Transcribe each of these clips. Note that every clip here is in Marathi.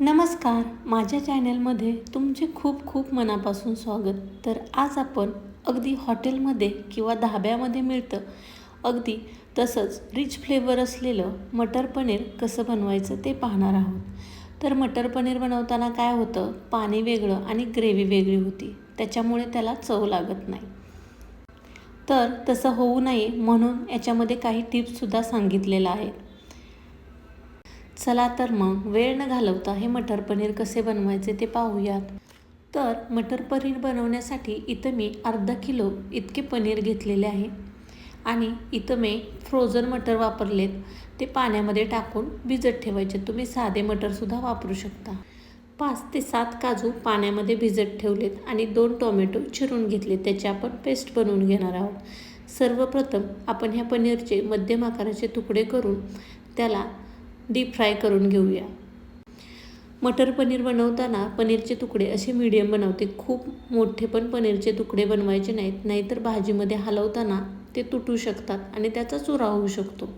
नमस्कार. माझ्या चॅनलमध्ये तुमचे खूप खूप मनापासून स्वागत. तर आज आपण अगदी हॉटेलमध्ये किंवा धाब्यामध्ये मिळतं. अगदी तसंच रिच फ्लेवर असलेलं मटर पनीर कसं बनवायचं ते पाहणार आहोत. तर मटर पनीर बनवताना काय होतं? पाणी वेगळं आणि ग्रेव्ही वेगळी होती. त्याच्यामुळे त्याला चव लागत नाही. तर तसं होऊ नये म्हणून याच्यामध्ये काही टिप्ससुद्धा सांगितलेलं आहे चला तर मग वेळ न घालवता हे मटर पनीर कसे बनवायचे ते पाहूयात. तर मटर पनीर बनवण्यासाठी इथं मी अर्धा किलो इतके पनीर घेतलेले आहे. आणि इथं मी फ्रोझन मटर वापरलेत. ते पाण्यामध्ये टाकून भिजत ठेवायचे. तुम्ही साधे मटरसुद्धा वापरू शकता. पाच ते सात काजू पाण्यामध्ये भिजत ठेवलेत आणि दोन टोमॅटो चिरून घेतले त्याची आपण पेस्ट बनवून घेणार आहोत. सर्वप्रथम आपण ह्या पनीरचे मध्यम आकाराचे तुकडे करून त्याला डीप फ्राय करून घेऊया. मटर पनीर बनवताना पनीरचे तुकडे असे मीडियम बनवते. खूप मोठे पण पनीरचे तुकडे बनवायचे नाहीत. नाहीतर भाजीमध्ये हलवताना ते तुटू शकतात आणि त्याचा चुरा होऊ शकतो.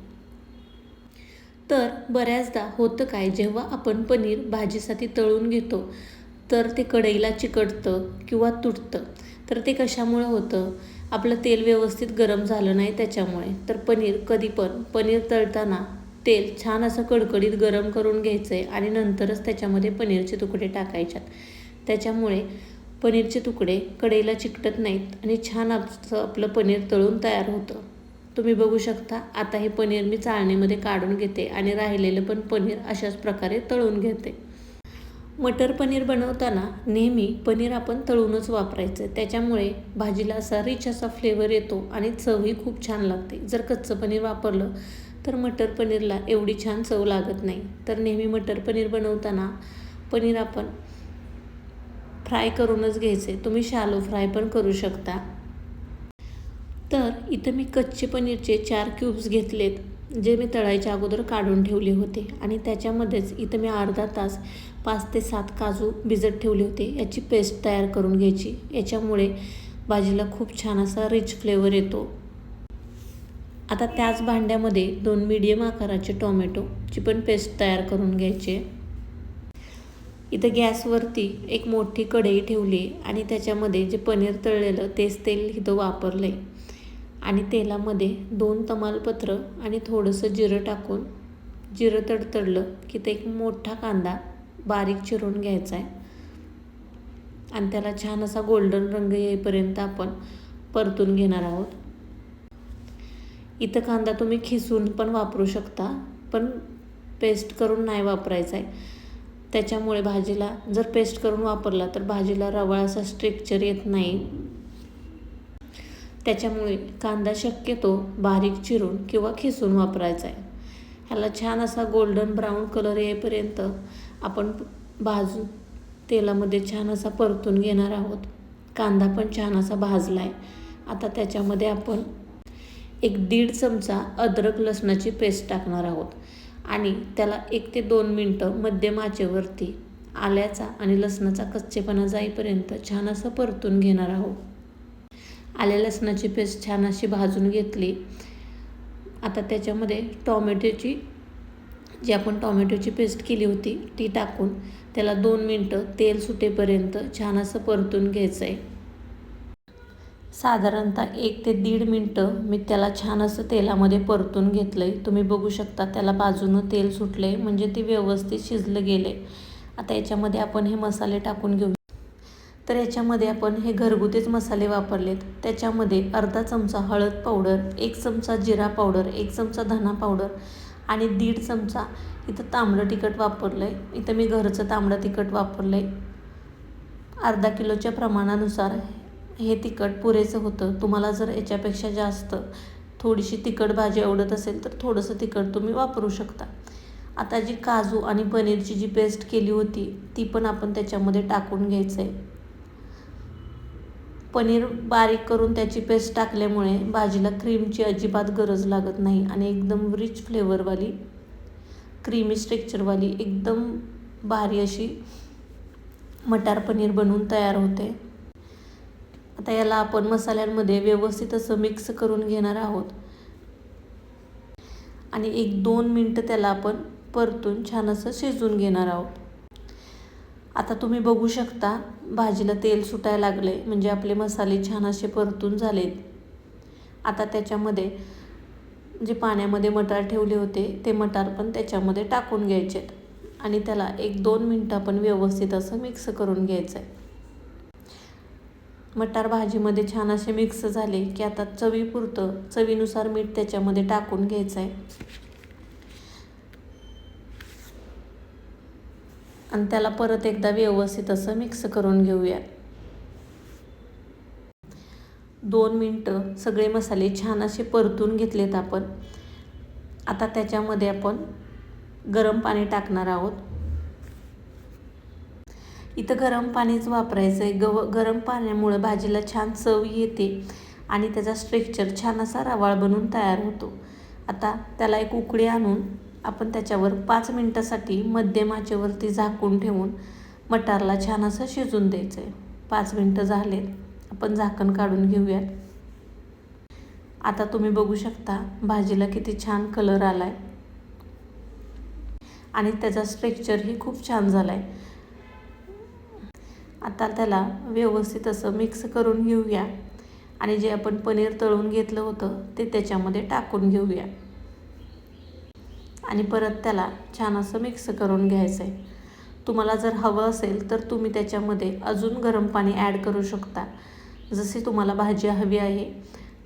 तर बऱ्याचदा होतं काय? जेव्हा आपण पनीर भाजीसाठी तळून घेतो तर ते कढईला चिकटतं किंवा तुटतं. तर ते कशामुळे होतं? आपलं तेल व्यवस्थित गरम झालं नाही त्याच्यामुळे. तर पनीर कधी पण पनीर तळताना तेल छान असं कडकडीत गरम करून घ्यायचं आहे आणि नंतरच त्याच्यामध्ये पनीरचे तुकडे टाकायच्यात. त्याच्यामुळे पनीरचे तुकडे कढईला चिकटत नाहीत आणि छान असं आपलं पनीर तळून तयार होतं. तुम्ही बघू शकता आता हे पनीर मी चाळणीमध्ये काढून घेते आणि राहिलेलं पण पनीर अशाच प्रकारे तळून घेते. मटर पनीर बनवताना नेहमी पनीर आपण तळूनच वापरायचं. त्याच्यामुळे भाजीला असा रिच असा फ्लेवर येतो आणि चवही खूप छान लागते. जर कच्चं पनीर वापरलं तर मटर पनीरला एवढी छान चव लागत नाही. तर नेहमी मटर पनीर बनवताना पनीर आपण फ्राय करूनच घ्यायचे. तुम्ही शालो फ्राय पण करू शकता. तर इथं मी कच्चे पनीरचे चार क्यूब्स घेतलेत जे मी तळायच्या अगोदर काढून ठेवले होते. आणि त्याच्यामध्येच इथं मी अर्धा तास पाच ते सात काजू भिजत ठेवले होते. याची पेस्ट तयार करून घ्यायची. याच्यामुळे भाजीला खूप छान असा रिच फ्लेवर येतो. आता त्याच भांड्यामध्ये दोन मीडियम आकाराचे टोमॅटोची पण पेस्ट तयार करून घ्यायचे. इथं गॅसवरती एक मोठी कढई ठेवली आणि त्याच्यामध्ये जे पनीर तळलेलं तेच तेल इथं वापरलं आहे आणि तेलामध्ये दोन तमालपत्र आणि थोडंसं जिरं टाकून जिरं तडतडलं की ते एक मोठा कांदा बारीक चिरून घ्यायचा आहे आणि त्याला छान असा गोल्डन रंग येईपर्यंत आपण परतून घेणार आहोत. इथं कांदा तुम्ही खिसून पण वापरू शकता पण पेस्ट करून नाही वापरायचा आहे. त्याच्यामुळे भाजीला जर पेस्ट करून वापरला तर भाजीला रवाळ असा स्ट्रेक्चर येत नाही. त्याच्यामुळे कांदा शक्यतो बारीक चिरून किंवा खिसून वापरायचा आहे. ह्याला छान असा गोल्डन ब्राऊन कलर येईपर्यंत आपण भाजून तेलामध्ये छान असा परतून घेणार आहोत. कांदा पण छान असा भाजला आहे आता त्याच्यामध्ये आपण एक दीड चमचा अद्रक लसणाची पेस्ट टाकणार आहोत. आणि त्याला एक ते दोन मिनटं मध्यम आचेवरती आल्याचा आणि लसणाचा कच्चेपणा जाईपर्यंत छान असं परतून घेणार आहोत. आल्या लसणाची पेस्ट छान अशी भाजून घेतली. आता त्याच्यामध्ये टॉमॅटोची जी आपण टॉमॅटोची पेस्ट केली होती ती टाकून त्याला दोन मिनटं तेल सुटेपर्यंत छान असं परतून घ्यायचं आहे साधारणतः एक ते दीड मिनटं मी त्याला छान असं तेलामध्ये परतून घेतलं आहे तुम्ही बघू शकता त्याला बाजूनं तेल सुटलं आहे म्हणजे ते व्यवस्थित शिजलं गेलं आहे आता याच्यामध्ये आपण हे मसाले टाकून घेऊ. तर याच्यामध्ये आपण हे घरगुतीच मसाले वापरलेत. त्याच्यामध्ये अर्धा चमचा हळद पावडर एक चमचा जिरा पावडर एक चमचा धना पावडर आणि दीड चमचा इथं तांबडं तिखट वापरलं आहे इथं मी घरचं तांबडं तिखट वापरलं आहे अर्धा किलोच्या प्रमाणानुसार हे तिखट पुरेसं होतं. तुम्हाला जर याच्यापेक्षा जास्त थोडीशी तिखट भाजी आवडत असेल तर थोडंसं तिखट तुम्ही वापरू शकता. आता जी काजू आणि पनीरची जी पेस्ट केली होती ती पण आपण त्याच्यामध्ये टाकून घ्यायचं आहे पनीर बारीक करून त्याची पेस्ट टाकल्यामुळे भाजीला क्रीमची अजिबात गरज लागत नाही आणि एकदम रिच फ्लेवरवाली क्रीमी स्ट्रेक्चरवाली एकदम भारी अशी मटार पनीर बनवून तयार होते. आता याला आपण मसाल्यांमध्ये व्यवस्थित असं मिक्स करून घेणार आहोत. आणि एक दोन मिनटं त्याला आपण परतून छान असं शिजवून घेणार आहोत. आता तुम्ही बघू शकता भाजीला तेल सुटायला लागले म्हणजे आपले मसाले छान असे परतून झालेत. आता त्याच्यामध्ये जे पाण्यामध्ये मटार ठेवले होते ते मटार पण त्याच्यामध्ये टाकून घ्यायचेत. आणि त्याला एक दोन मिनटं आपण व्यवस्थित असं मिक्स करून घ्यायचं आहे मटार भाजीमध्ये छान असे मिक्स झाले की आता चवीपुरतं चवीनुसार मीठ त्याच्यामध्ये टाकून घ्यायचं आहे आणि त्याला परत एकदा व्यवस्थित असं मिक्स करून घेऊया. दोन मिनटं सगळे मसाले छान असे परतून घेतलेत आपण. आता त्याच्यामध्ये आपण गरम पाणी टाकणार आहोत. इथं गरम पाणीच वापरायचं आहे गव गरम पाण्यामुळं भाजीला छान चव येते आणि त्याचा स्ट्रेक्चर छान असा रवाळ बनून तयार होतो. आता त्याला एक उकळी आणून आपण त्याच्यावर पाच मिनटासाठी मध्यम आचेवरती झाकून ठेवून मटारला छान असं शिजून द्यायचं आहे पाच मिनटं झालेत. आपण झाकण काढून घेऊयात. आता तुम्ही बघू शकता भाजीला किती छान कलर आला आहे आणि त्याचा स्ट्रेक्चरही खूप छान झाला आहे आता त्याला व्यवस्थित असं मिक्स करून घेऊया. आणि जे आपण पनीर तळून घेतलं होतं ते त्याच्यामध्ये टाकून घेऊया. आणि परत त्याला छान असं मिक्स करून घ्यायचं आहे तुम्हाला जर हवं असेल तर तुम्ही त्याच्यामध्ये अजून गरम पाणी ॲड करू शकता. जसे तुम्हाला भाजी हवी आहे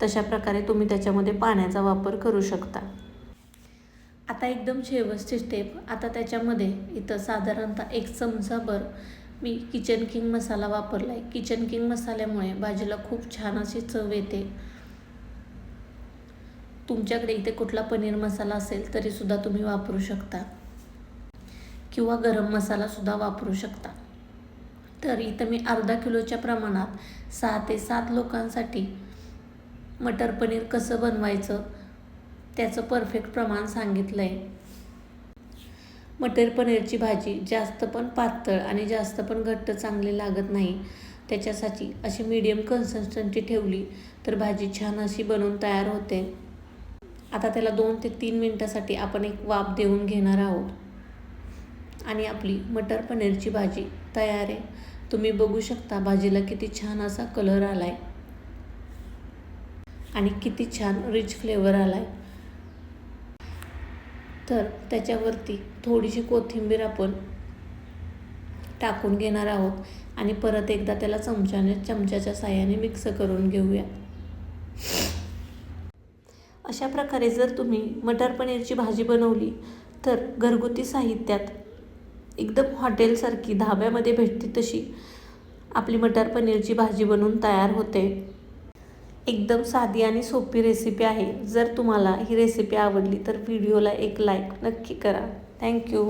तशा प्रकारे तुम्ही त्याच्यामध्ये पाण्याचा वापर करू शकता. आता एकदम शेवटची स्टेप आता त्याच्यामध्ये इथं साधारणतः एक चमचाभर मी किचन किंग मसाला वापरला आहे किचन किंग मसाल्यामुळे भाजीला खूप छान अशी चव येते. तुमच्याकडे इथे कुठला पनीर मसाला असेल तरीसुद्धा तुम्ही वापरू शकता. किंवा गरम मसालासुद्धा वापरू शकता. तर इथं मी अर्धा किलोच्या प्रमाणात सहा ते सात लोकांसाठी मटर पनीर कसं बनवायचं त्याचं परफेक्ट प्रमाण सांगितलं आहे मटर पनीरची भाजी जास्त पण पातळ आणि जास्त पण घट्ट चांगली लागत नाही. त्याच्यासाठी अशी मीडियम कन्सिस्टन्सी ठेवली तर भाजी छान अशी बनवून तयार होते. आता त्याला दोन ते तीन मिनटासाठी आपण एक वाफ देऊन घेणार आहोत. आणि आपली मटर पनीरची भाजी तयार आहे. तुम्ही बघू शकता भाजीला किती छान असा कलर आला आहे आणि किती छान रिच फ्लेवर आला आहे तर त्याच्यावरती थोडीशी कोथिंबीर आपण टाकून घेणार आहोत आणि परत एकदा त्याला चमच्याने चमच्याच्या साह्याने मिक्स करून घेऊया. अशा प्रकारे जर तुम्ही मटर पनीरची भाजी बनवली तर घरगुती साहित्यात एकदम हॉटेलसारखी धाब्यामध्ये भेटते तशी आपली मटर पनीरची भाजी बनवून तयार होते. एकदम साधी आणि सोपी रेसिपी आहे. जर तुम्हाला ही रेसिपी आवडली तर व्हिडिओला एक लाईक नक्की करा. थँक्यू